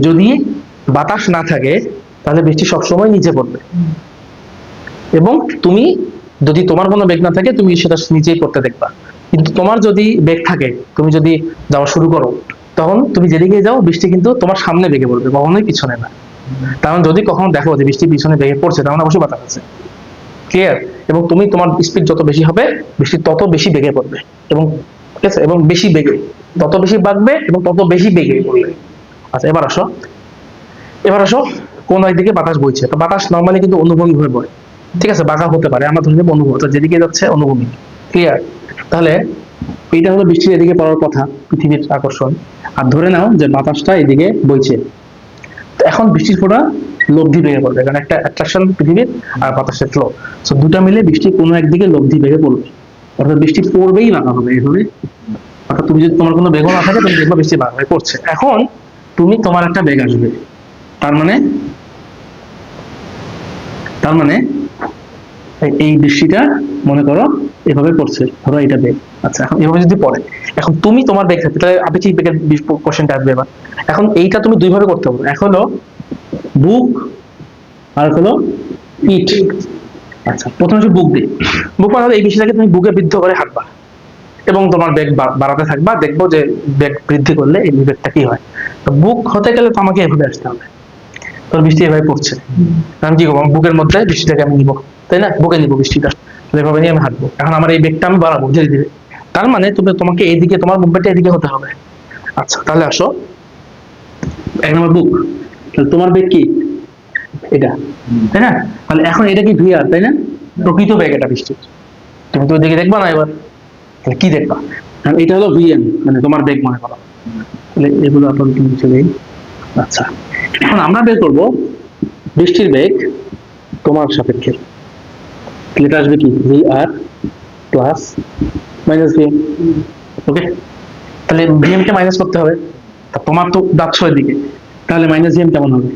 যদি বাতাস না থাকে, তাহলে বৃষ্টি সবসময় নিচে পড়বে। এবং তুমি যদি তোমার কোনো বেগ না থাকে, তুমি সেটা নিচেই পড়তে দেখবা। কিন্তু তোমার যদি বেগ থাকে, তুমি যদি যাওয়া শুরু করো, তখন তুমি যেদিকে যাও, বৃষ্টি কিন্তু তোমার সামনে বেগে পড়বে, কখনোই পিছনে না। কারণ যদি কখনো দেখো যে বৃষ্টি পিছনে বেগে পড়ছে তাহলে অবশ্যই বাতাস আছে। ক্লিয়ার এবং তুমি তোমার স্পিড যত বেশি হবে, বৃষ্টি তত বেশি বেগে পড়বে। এবং ঠিক আছে? এবং বেশি বেগে, তত বেশি বাড়বে এবং তত বেশি বেগে পড়বে। আচ্ছা এবার আসো। এবার আসো, কোন দিকে বাতাস বইছে? তো বাতাস নর্মালি কিন্তু অনুভূমিক হয়ে বয়। ঠিক আছে বাঁকা হতে পারে, আমরা ধরে নেব অনুভূমি তো যেদিকে যাচ্ছে অনুভূমিক। ক্লিয়ার তাহলে এইটা হলো বৃষ্টির এদিকে পড়ার কথা, পৃথিবীর আকর্ষণ। আর ধরে নাও যে বাতাসটা এদিকে বইছে। এখন বৃষ্টির ফোঁটা লব্ধি বেগে পড়বে, কারণ একটা অ্যাট্রাকশন পৃথিবীর আর বাতাসের ফ্লো তো দুটা মিলে বৃষ্টি কোনো একদিকে লব্ধি বেগে পড়বে। অর্থাৎ বৃষ্টি পড়বেই বাঁকা হবে এইভাবে অর্থাৎ তুমি যদি তোমার কোনো বেগ না থাকে, তুমি দেখবে বৃষ্টি বাঁকা হয়ে পড়ছে। এখন তুমি তোমার একটা বেগ আসবে। তার মানে তার মানে এই- বৃষ্টিটা মনে করো এভাবে পড়ছে, ধরো এটা বেগ আচ্ছা এখন এভাবে যদি পড়ে, এখন তুমি তোমার বেগ থাকবে তাহলে আপনি আপেক্ষিক বেগের কোশ্চেনটা আসবে এবার? এখন এইটা তুমি দুইভাবে করতে পারো এক হলো বুক আর হলো পিঠ আচ্ছা প্রথমে বুক দিয়ে। বুক মানে এই বিষয়টাকে তুমি বুকে বৃদ্ধ করে হাঁটবা। এবং তোমার বেগ বাড়াতে থাকবা, দেখব যে বেগ বৃদ্ধি করলে এই বেগটা কি হয়। তো বুক হতে গেলে তো আমাকে এভাবে আসতে হবে। তোর বৃষ্টি এভাবে পড়ছে। আমি কি করব? বুকের মধ্যে বৃষ্টিটাকে আমি নিবো, তাই না? বুকে নিবো বৃষ্টিটা। এভাবে নিয়ে আমি হাঁটবো। এখন আমার এই বেগটা আমি বাড়াবো ধীরে ধীরে। তার মানে তুমি তোমাকে এইদিকে তোমার মুভমেন্টটা এদিকে হতে হবে। আচ্ছা তাহলে আসো। এক নম্বর বুক। তোমার বেগ কি? এটা। তাই না? তাহলে এখন এটা কি ভিআর তাই না? প্রকৃত বেগ এটা বৃষ্টির। তুমি তো ওদিকে দেখবা না এবার। তাহলে কি দেখবা? এটা হলো ভিএম মানে তোমার বেগ মনে করো। তাহলে এগুলো আপাতত মুছে দেই আচ্ছা। এখন আমরা বের করব বৃষ্টির বেগ তোমার সাপেক্ষে। এটা আসবে কি? ভি আর প্লাস মাইনাস ভিএম ওকে তাহলে ভিএম কে মাইনাস করতে হবে। তোমার তো যাচ্ছ এদিকে তাহলে মাইনাস ভিএম কেমন হবে?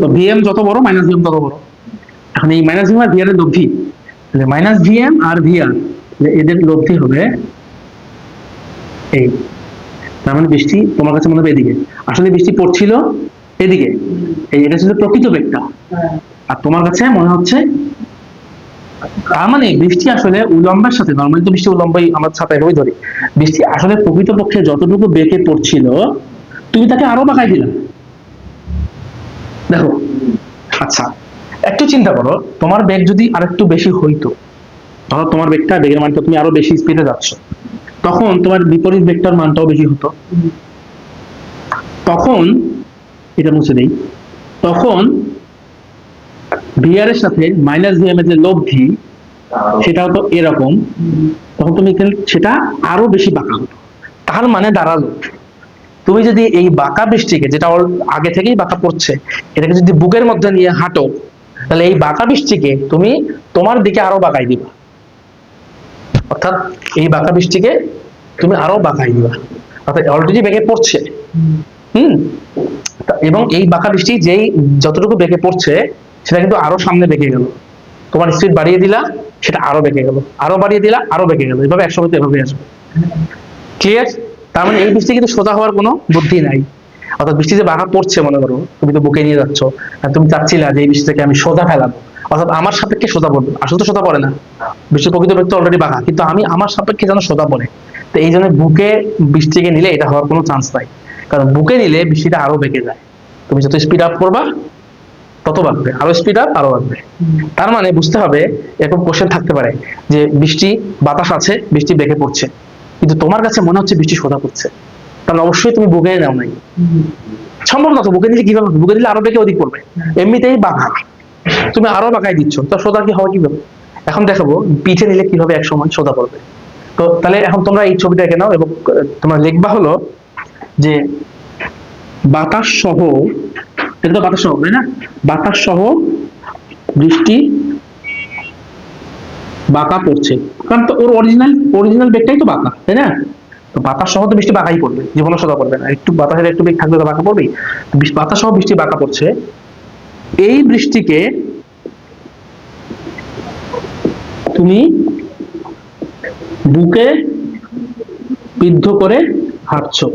তো ভিএম যত বড় মাইনাস ভিএম তত বড়। এখন এই মাইনাস ভিএম আর ভিআর এর লব্ধি। তাহলে মাইনাস ভিএম আর ভিআর এদের লব্ধি হবে এই। তার মানে বৃষ্টি তোমার কাছে মনে হবে এদিকে। আসলে বৃষ্টি পড়ছিল এদিকে। এই এটা ছিল প্রকৃত বেগটা। আর তোমার কাছে মনে হচ্ছে তার মানে বৃষ্টি আসলে উলম্বের সাথে নর্মালি তো বৃষ্টি উলম্বই আমার সাথে এভাবেই ধরি। বৃষ্টি আসলে প্রকৃতপক্ষে যতটুকু বেগে পড়ছিল তুমি তাকে আরও বাঁকাই দিলা। দেখো আচ্ছা একটু চিন্তা করো তোমার বেগ যদি আরেকটু বেশি হইতো ধরো তোমার বেগটা বেগের মানটা তুমি আরও বেশি স্পিডে যাচ্ছ। তখন তোমার বিপরীত বেগটার মানটাও বেশি হতো। তখন, এটা মুছে দেই। তখন ভিআর এর সাথে মাইনাস ভিএম এর যে লব্ধি সেটা হতো এরকম। তখন তুমি সেটা আরও বেশি বাঁকা হতো। তার মানে দাঁড়াল। তুমি যদি এই বাঁকা বৃষ্টিকে, যেটা ওর আগে থেকেই বাঁকা পড়ছে, এটাকে যদি বুকের মধ্যে নিয়ে হাঁটো, তাহলে এই বাঁকা বৃষ্টিকে তুমি তোমার দিকে আরও বাঁকাই দিবা। অর্থাৎ এই বাঁকা বৃষ্টিকে তুমি আরও বাঁকাই দিবা। অর্থাৎ অলরেডি বেগে পড়ছে। হুম? এবং এই বাঁকা বৃষ্টি যেই যতটুকু বেগে পড়ছে, সেটা কিন্তু আরও সামনে বেঁকে গেল। তোমার স্পিড বাড়িয়ে দিলা, সেটা আরও বেঁকে গেল। আরও বাড়িয়ে দিলা, আরও বেঁকে গেল। এভাবে একসময় এভাবে আসবে। ক্লিয়ার তার মানে এই বৃষ্টি কিন্তু সোজা হওয়ার কোনো বুদ্ধি নাই। অর্থাৎ বৃষ্টি যে বাঁকা পড়ছে, মনে করো। তুমি তো বুকে নিয়ে যাচ্ছ। তুমি চাচ্ছিলা যে এই বৃষ্টিটাকে আমি সোজা ফেলাবো। অর্থাৎ আমার সাপেক্ষে সোজা পড়বে। আসলে তো সোজা পড়ে না। বৃষ্টির প্রকৃত বেগ তো অলরেডি বাঁকা কিন্তু আমি আমার সাপেক্ষে যেন সোজা পড়ে। তো এই জন্য বুকে বৃষ্টিকে নিলে এটা হওয়ার কোনো চান্স নাই। কারণ বুকে নিলে বৃষ্টিটা আরও বেঁকে যায়। তুমি যত স্পিড আপ করবা, তত বাড়বে। আরও স্পিড আপ আরও বাড়বে। তার মানে বুঝতে হবে, এরকম কোশ্চেন থাকতে পারে যে বৃষ্টি বাতাস আছে, বৃষ্টি বেঁকে পড়ছে। কিন্তু তোমার কাছে মনে হচ্ছে বৃষ্টি সোজা পড়ছে। তাহলে অবশ্যই তুমি বুকে নাও নাই। সম্ভব না তো, বুকে দিলে কীভাবে বুকে দিলে আরও বেঁকে অধিক পড়বে। এমনিতেই বাঁকা। তুমি আরও বাঁকাই দিচ্ছ। তো সোজা কি হবে কীভাবে এখন দেখাবো পিঠে নিলে কীভাবে এক সময় সোজা পড়বে? তো তাহলে এখন তোমরা এই ছবিটা এঁকে নাও এবং তোমরা লিখবা হলো যে বাতাস সহ এটা তো বাতাস সহ তাই না? বাতাস সহ বৃষ্টি বাঁকা পড়ছে। কারণ তো ওর অরিজিনাল অরিজিনাল বেগটাই তো বাঁকা, তাই না? তো বাতাস সহ তো বৃষ্টি বাঁকাই পড়বে জীবনে সোজা পড়বে না। একটু বাতাসের একটু বেগ থাকলে তো বাঁকা পড়বেই। বাতাস সহ বৃষ্টি বাঁকা পড়ছে। এই বৃষ্টিকে তুমি বুকে বিদ্ধ করে হাঁটছো।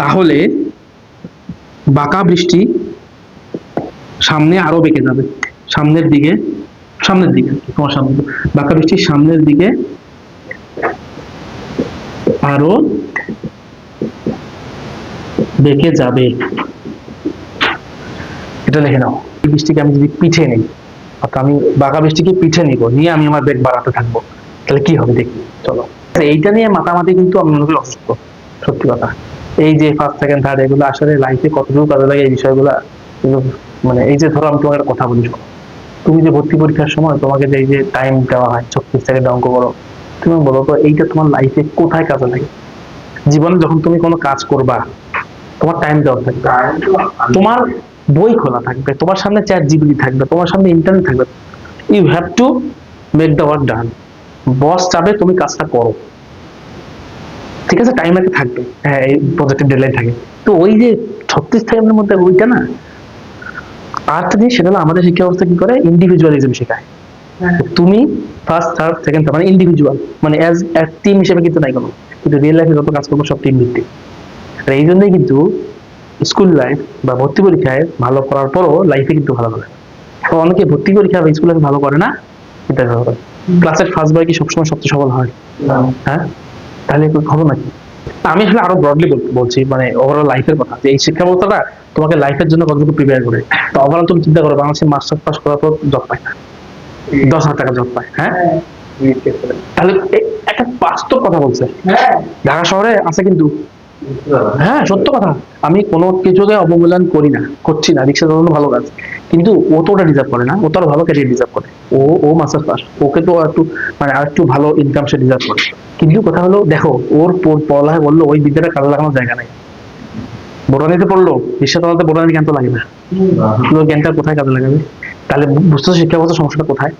তাহলে বাঁকা বৃষ্টি সামনে আরও বেঁকে যাবে। সামনের দিকে সামনের দিকে, তোমার সামনে। বাঁকা বৃষ্টির সামনের দিকে আরও বেঁকে যাবে। এটা লিখে নাও। বৃষ্টিকে আমি যদি পিঠে নেই অর্থাৎ আমি বাঁকা বৃষ্টিকে পিঠে নিব নিয়ে আমি আমার বেগ বাড়াতে থাকব তাহলে কি হবে দেখি চলো। আচ্ছা, এইটা নিয়ে মাতামাতি কিন্তু আমি মনে করি অসুস্থ সত্যি কথা। এই যে ফার্স্ট সেকেন্ড থার্ড এগুলো আসলে লাইফে কতটুকু কাজে লাগে এই বিষয়গুলো মানে এই যে ধরো আমি একটা কথা বলি তুমি যে ভর্তি পরীক্ষার সময় তোমাকে যে এই যে টাইম দেওয়া হয় ছত্রিশ সেকেন্ড অঙ্ক করো তুমি বলো তো, এইটা তোমার লাইফে কোথায় কাজে লাগে? জীবনে যখন তুমি কোনো কাজ করবা, তোমার টাইম দেওয়া থাকবে। তোমার বই খোলা থাকবে, তোমার সামনে চ্যাট জিবিটি থাকবে, তোমার সামনে ইন্টারনেট থাকবে। You have to make the work done boss চাবে তুমি কাজটা করো। ঠিক আছে? টাইম একটা থাকবে। হ্যাঁ এই প্রজেক্টের ডেডলাইন থাকে। তো ওই যে ছত্রিশ সেকেন্ডের মধ্যে ওইটা না, আর একটা সেটা আমাদের শিক্ষা ব্যবস্থা কি করে? ইন্ডিভিজুয়ালিজম শেখায়। তুমি ফার্স্ট থার্ড সেকেন্ড মানে ইন্ডিভিজুয়াল মানে অ্যাজ টিম হিসেবে কিন্তু নাই কোনো। কিন্তু রিয়েল লাইফে যত কাজ করব সব টিম ভিত্তিক। আর এই জন্যই কিন্তু স্কুল লাইফ বা ভর্তি পরীক্ষায় ভালো করার পরও লাইফে কিন্তু ভালো করে অনেকে ভর্তি পরীক্ষা বা স্কুল লাইফে ভালো করে না এটা ভালো করে। ক্লাসের ফার্স্ট বয় কি সবসময় সবচেয়ে সফল হয়? হ্যাঁ। তাহলে একটু হবে নাকি? আমি আসলে আরও ব্রডলি বলছি মানে ওভারঅল লাইফের কথা। যে এই শিক্ষা ব্যবস্থাটা তোমাকে লাইফের জন্য কতটুকু প্রিপেয়ার করে? তো ওভারঅল তুমি চিন্তা করো বাংলাদেশের মাস্টার পাস করার পর জব পায় না। দশ হাজার টাকা জব পায় হ্যাঁ? তাহলে একটা বাস্তব কথা বলছে। ঢাকা শহরে আছে কিন্তু। হ্যাঁ সত্য কথা। আমি কোনো কিছুকে অবমূল্যায়ন করি না করছি না রিক্সা চালানো ভালো কাজ। কিন্তু ও তো ওটা ডিজার্ভ করে না ও তো আরও ভালো ক্যারিয়ার ডিজার্ভ করে। ও ও মাস্টার পাস ওকে তো একটু মানে আর একটু ভালো ইনকাম সে ডিজার্ভ করে। কিন্তু কথা হলো দেখো ওর পড়- পড়ালেখা বলল ওই বিদ্যাটা কাজে লাগানোর জায়গা নাই। বোটানিতে পড়ল রিক্সা চালাতে বোটানি জ্ঞান তো লাগে না। জ্ঞানটা কোথায় কাজে লাগাবে? তাহলে বুঝতে শিক্ষা ব্যবস্থা সমস্যাটা কোথায়?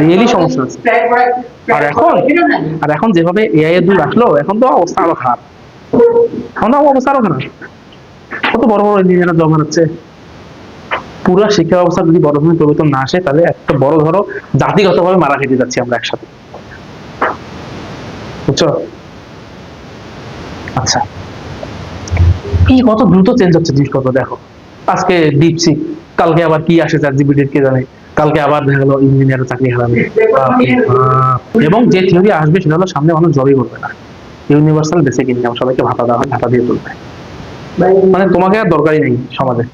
রিয়েলি সমস্যা আছে। আর এখন? আর এখন যেভাবে এআই এর যুগ আসলো এখন তো অবস্থা আরও খারাপ। এখন তো অবস্থা আরও খারাপ। কত বড় বড় ইঞ্জিনিয়ার জব হারাচ্ছে। পুরো শিক্ষা ব্যবস্থা যদি বড় ধরনের পরিবর্তন না আসে তাহলে একটা বড় ধরো জাতিগতভাবে মারা খেতে যাচ্ছি আমরা একসাথে। বুঝছ? আচ্ছা। কি কত দ্রুত চেঞ্জ হচ্ছে জিনিসপত্র দেখো। আজকে ডিপসিক কালকে আবার কি আসে চার জিবিটির কে জানে? কালকে আবার দেখা গেলো ইঞ্জিনিয়ারের চাকরি হারাবে। এবং যে থিওরি আসবে সেটা হলো সামনে মানুষ জবই করবে না। ইউনিভার্সাল বেসিক ইনকাম সবাইকে ভাতা দেওয়া হয়, ভাতা দিয়ে তুলবে মানে তোমাকে আর দরকারই নেই সমাজে।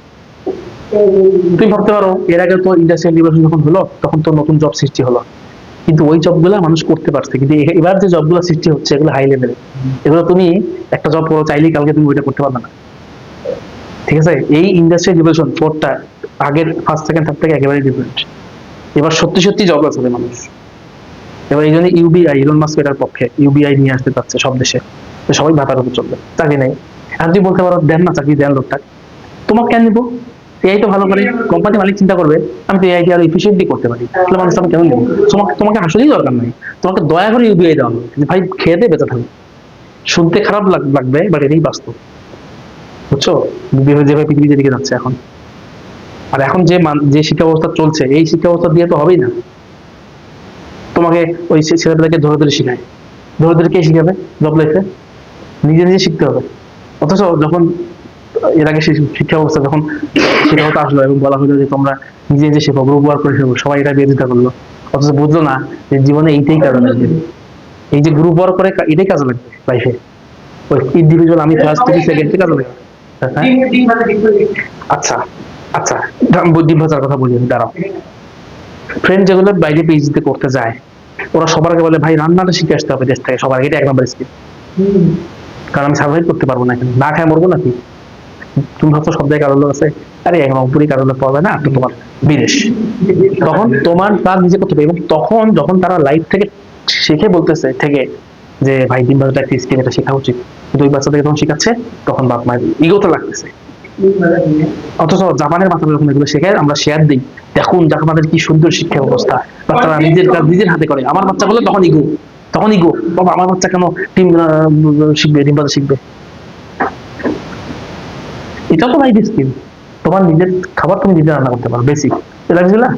তুমি ভাবতে পারো, এর আগে তো ইন্ডাস্ট্রিয়াল রিভলিউশন যখন হলো, তখন তো নতুন জব সৃষ্টি হলো। কিন্তু ওই জবগুলো মানুষ করতে পারছে। কিন্তু এবার যে জবগুলো সৃষ্টি হচ্ছে, এগুলো হাই লেভেলে এগুলো তুমি একটা জব করো, চাইলেই কালকে তুমি ওইটা করতে পারবে না। ঠিক আছে? এই ইন্ডাস্ট্রিয়াল রিভলিউশন ফোরটা আগের ফার্স্ট সেকেন্ড থার্ড থেকে একেবারে ডিফারেন্ট এবার সত্যি সত্যি জব আছে মানুষ। এবার এই জন্য ইউবিআই ইলন মাস্ক এটার পক্ষে ইউবিআই নিয়ে আসতে চাচ্ছে সব দেশে। সবাই ভাতার উপর চলবে, চাকরি নেই। আর তুই বলতে পারো, দেন না চাকরি, দেন লোকটা। তোমাকে কেন নিবো? এআই তো ভালো করে কোম্পানি মালিক চিন্তা করবে, আমি তো এআই কে আরও এফিসিয়েন্টলি করতে পারি। তাহলে মানুষ আমি কেন নেব? তোমাকে তোমাকে আসলেই দরকার নাই। তোমাকে দয়া করে ইউবিআই দেওয়া হবে ভাই, খেয়ে দিয়ে বেঁচে থাকবে শুনতে খারাপ লাগ- লাগবে বাট এটাই বাস্তব। বুঝছ? যেভাবে যেভাবে পৃথিবী যেদিকে যাচ্ছে এখন। আর এখন যে যে শিক্ষা ব্যবস্থা চলছে এই শিক্ষা ব্যবস্থা দিয়ে তো হবেই না। তোমাকে ওই ছেলেপেলেকে ধরে ধরে শিখায়। ধরে ধরে কে শিখাবে জব লাইফে নিজে নিজে শিখতে হবে। অথচ যখন এর আগে শিক্ষা ব্যবস্থা যখন শিক্ষা ব্যবস্থা আসলো এবং বলা হলো যে তোমরা নিজে নিজে শেখো গ্রুপ ওয়ার্ক করে শেখো সবাই এটা বিরোধিতা করল। অথচ বুঝলো না যে জীবনে এইটাই কারণ লাগবে এই যে গ্রুপ ওয়ার্ক করে এটাই কাজে লাগবে লাইফে ওই ইন্ডিভিজুয়াল আমি ফার্স্ট থেকে সেকেন্ড থেকে কাজে লাগবে? আচ্ছা। আচ্ছা ডিম কথা বলি দাঁড়াও। ফ্রেন্ড যেগুলো বাইরে পিএইচডি করতে যায়, ওরা সবার আগে বলে, ভাই, রান্নাটা শিখে আসতে হবে দেশ থেকে। সবার আগে এক নম্বর স্কিল কারণ আমি সার্ভাইভ করতে পারব না না খায় মরবো নাকি? তুমি ভাবছ সব জায়গায় আছে? আরে লোক পাওয়া না? তো তোমার বিদেশ। তখন তোমার কাজ নিজে করতে এবং তখন যখন তারা লাইফ থেকে শিখে বলতেছে, থেকে যে, ভাই দিন ভাজাটা একটা স্কিল এটা শেখা উচিত। কিন্তু ওই বাচ্চাদেরকে তখন শেখাচ্ছে, তখন বাপ মায়ের ইগোতে লাগতেছে। অথচ জাপানের বাচ্চারা যখন এগুলো শেখায়, আমরা শেয়ার দিই। দেখুন জাপানের কি সুন্দর শিক্ষা ব্যবস্থা। বাচ্চারা নিজের কাজ নিজের হাতে করে। আমার বাচ্চাগুলো তখন ইগো তখন ইগো। বাবা, আমার বাচ্চা কেন টিম শিখবে ডিম বাজা শিখবে? এটা তো লাইফ স্কিল তোমার নিজের খাবার তুমি নিজে রান্না করতে পারো বেসিক বুঝলা?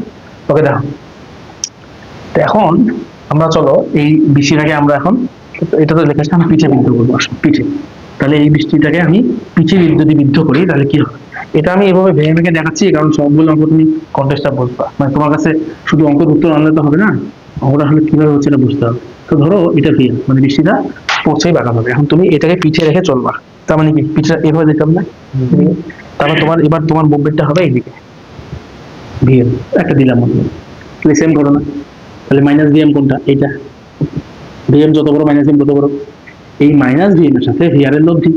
ওকে দেখো। তো এখন আমরা চলো, এই বেশির আগে আমরা এখন, এটা তো লেখা পিঠে বিন্দু বলব, পিঠে। তাহলে এই বৃষ্টিটাকে আমি পিছিয়ে যদি বিদ্ধ করি তাহলে কি হবে? এটা আমি এভাবে ভেঙে ভেঙে দেখাচ্ছি কারণ সবগুলো অঙ্ক তুমি কন্টেস্টটা বুঝবা। মানে তোমার কাছে শুধু অঙ্কের উত্তর আনলে তো হবে না অঙ্কটা আসলে কীভাবে হচ্ছে এটা বুঝতে হবে। তো ধরো এটা ভিএম মানে বৃষ্টিটা পড়ছেই বাঁকা হবে। এখন তুমি এটাকে পিছিয়ে রেখে চলবা। তার মানে কি? পিছিয়ে এভাবে দিতাম না? তারপর তোমার এবার তোমার মুভমেন্টটা হবে এইদিকে। ভিএম একটা দিলাম তাহলে সেম করো না তাহলে মাইনাস ভিএম কোনটা? এইটা। ভিএম যত বড় মাইনাস ভিএম তত বড়। এই মাইনাস ভিএম এর সাথে ভিআর এর লব্ধি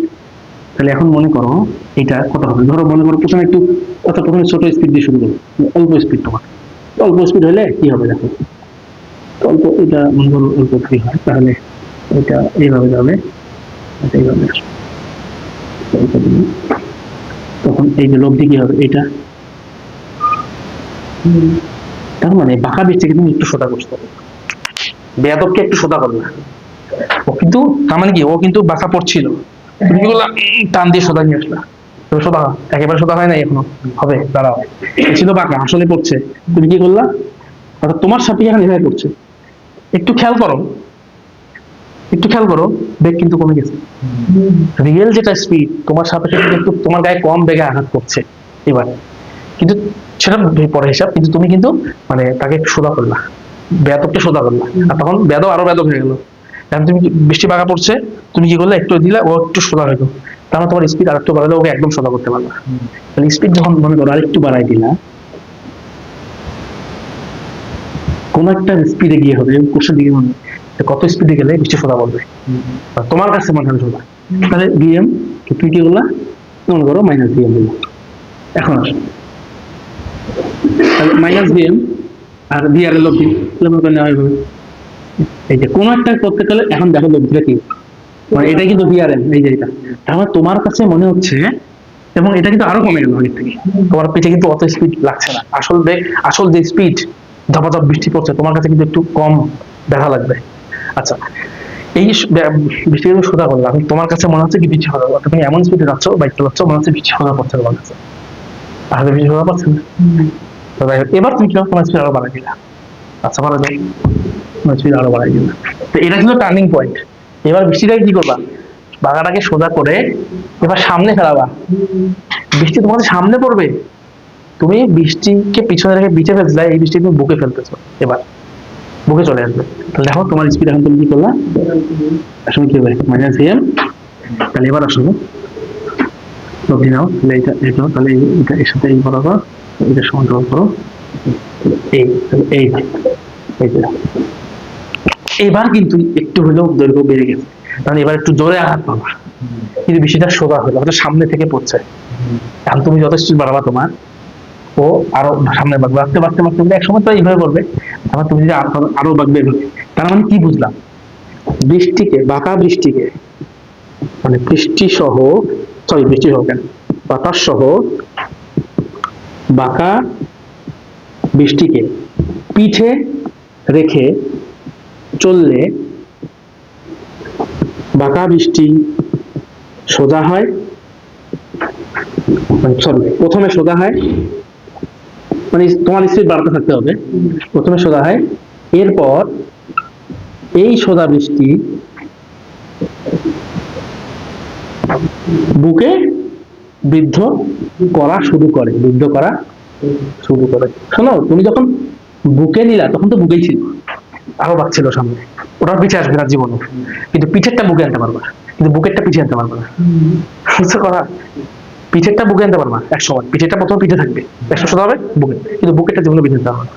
তাহলে এখন মনে করো, এটা কত হবে? ধরো মনে করো প্রথমে একটু, অর্থাৎ প্রথমে ছোট স্পিড দিয়ে শুরু করো। অল্প স্পিড তোমার। অল্প স্পিড হলে কি হবে দেখো? অল্প, এটা মনে করো অল্প ফ্রি হয়, তাহলে এটা এইভাবে যাবে। এটা এইভাবে। তখন এই যে লব্ধি কি হবে? এটা তার মানে বাঁকা বৃষ্টিকে তুমি একটু সোজা করতে হবে। বেয়াদবকে একটু সোজা করবে। কিন্তু তার মানে কি? ও কিন্তু বাঁকা পড়ছিল। তুমি টান দিয়ে সোজা নিয়ে আসলা। সোজা একেবারে সোজা হয় নাই এখনও। হবে, দাঁড়াও। ছিল বাঁকা, আসলে পড়ছে। তুমি কি করলা? অর্থাৎ তোমার সাথে এখানে এভাবে পড়ছে। একটু খেয়াল করো। একটু খেয়াল করো, বেগ কিন্তু কমে গেছে। রিয়েল যেটা স্পিড তোমার সাথে কিন্তু তোমার গায়ে কম বেগে আঘাত করছে এবার। কিন্তু সেটা পরে হিসাব, কিন্তু তুমি কিন্তু মানে তাকে সোজা করলা। বেদককে সোজা করলা। আর তখন বেদ আরও বেদক হয়ে গেল। এখন তুমি বৃষ্টি বাঁকা পড়ছে, তুমি কি করলে? একটু দিলে, ও একটু সোজা গেল। তাহলে তোমার স্পিড আর একটু বাড়ালে ওকে একদম সোজা করতে পারবা তাহলে স্পিড যখন মনে করো আর একটু বাড়াই দিলা, কোন একটা স্পিডে গিয়ে হবে কোষের দিকে মনে কত স্পিডে গেলে বৃষ্টি সোজা বলবে তোমার কাছে মনে হয় সোজা। তাহলে বিএম তুই কি করলা? মনে করো মাইনাস বিএম দিল। এখন আসো। মাইনাস বিএম আর বিআর এর লব্ধি মনে করেন নেওয়া এই যে কোনো একটা করতে গেলে এখন দেখো লব্ধিটা কি? মানে এটা কিন্তু বিআরএম এই যে এটা। মানে তোমার কাছে মনে হচ্ছে এবং এটা কিন্তু আরও কমে গেল আগের থেকে। তোমার পিঠে কিন্তু অত স্পিড লাগছে না। আসল দেখ আসল যে স্পিড ধাপাধাপ বৃষ্টি পড়ছে তোমার কাছে কিন্তু একটু কম দেখা লাগবে। আচ্ছা এই বৃষ্টি কিন্তু সোজা করলাম। তোমার কাছে মনে হচ্ছে কি বৃষ্টি সোজা অর্থাৎ তুমি এমন স্পিডে যাচ্ছ বাইক চালাচ্ছ মনে হচ্ছে বৃষ্টি সোজা পড়ছে তোমার কাছে। তাহলে বৃষ্টি সোজা পড়ছে না? এবার তুমি কীরকম তোমার স্পিড আরও বাড়াই দিলা? আচ্ছা ভালো যাই আরও বাড়াই দিলা তো এটা ছিল টার্নিং পয়েন্ট এবার বৃষ্টিটাকে কি করবা? বাগাটাকে সোজা করে এবার সামনে ফেলাবা। বৃষ্টি তোমাদের সামনে পড়বে। তুমি বৃষ্টিকে পিছনে রেখে বিচে ফেলছিলে, এই বৃষ্টি তুমি বুকে ফেলতেছো। এবার বুকে চলে আসবে। তাহলে দেখো তোমার স্পিড এখন তুমি কি করলা? আসলে কি হবে? মাইনাস এম তাহলে এবার আসলে লব্ধি নাও তাহলে এটা এটা তাহলে এটা এর সাথে এই বরাবর এটা সমান্তরাল করো। এবার কিন্তু একটু হলেও দৈর্ঘ্য বেড়ে গেছে। তাহলে এবার একটু জোরে আঘাত পাবা। কিন্তু বেশিটা সোজা হলো, হয়তো সামনে থেকে পড়ছে। এখন তুমি স্পিড বাড়াবা তোমার, ও আরও সামনে বাড়বে। বাড়তে বাড়তে বাড়তে বাড়তে একসময় তো এইভাবে করবে। তারপর তুমি যদি আরো- বাড়বে। তার মানে কি বুঝলাম? বৃষ্টিকে বাঁকা বৃষ্টিকে মানে বৃষ্টি সহ সরি বৃষ্টি সহ কেন? বাতাস সহ বাঁকা বৃষ্টিকে পিঠে রেখে চললে বাঁকা বৃষ্টি সোজা হয় সরি প্রথমে সোজা হয় মানে তোমার স্পিড বাড়াতে থাকতে হবে, প্রথমে সোজা হয়, এরপর এই সোজা বৃষ্টি বুকে বৃদ্ধ করা শুরু করে, বৃদ্ধ করা শুরু করে। শোনো, তুমি যখন বুকে নিলা, তখন তো বুকেই ছিল। আরও বাচ্ছিল সামনে। ওটার পিছে আসবে না জীবনে। কিন্তু পিঠেরটা বুকে আনতে পারবা। কিন্তু বুকেরটা পিছিয়ে আনতে পারবা না। করা পিঠেরটা বুকে আনতে পারবা এক সময় পিঠেরটা প্রথমে পিঠে থাকবে। একশো শত হবে, বুকে। কিন্তু বুকেরটা জীবনে পিঠে আনতে হবে।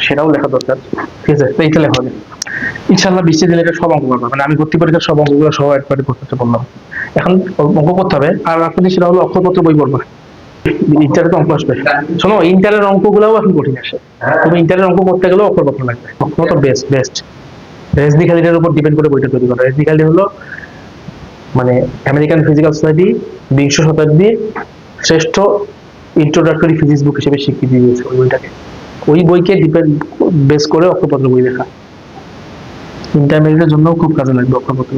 সেটাও লেখা দরকার। ঠিক আছে? তো এইটা লেখা হবে। ইনশাল্লাহ বৃষ্টি দিলে এটা সব অঙ্ক করবে। মানে আমি ভর্তি পরীক্ষার সব অঙ্কগুলো সব একবারে করতে বললাম। এখন অঙ্ক করতে হবে। আর আপনাদের সেটা হলো অক্ষরপত্র বই পড়বা। ইন্টারে তো অঙ্ক আসবে। শোনো, ইন্টারের এখন কঠিন আসে। তুমি ইন্টারের অঙ্ক করতে গেলেও অক্ষরপত্র লাগবে। অক্ষরপত্র বেস্ট বেস্ট রেসডি খালিদের উপর ডিপেন্ড করে বইটা তৈরি খালিদ হলো মানে আমেরিকান ফিজিক্যাল সোসাইটি বিংশ শতাব্দীর শ্রেষ্ঠ ইন্ট্রোডাক্টরি ফিজিক্স বুক হিসেবে স্বীকৃতি দিয়েছে ওই বইটাকে। ওই বইকে ডিপেন্ড বেস করে অক্ষরপত্র বই লেখা। ইন্টারমিডিয়েটের জন্য খুব কাজে লাগবে অক্ষরপত্র।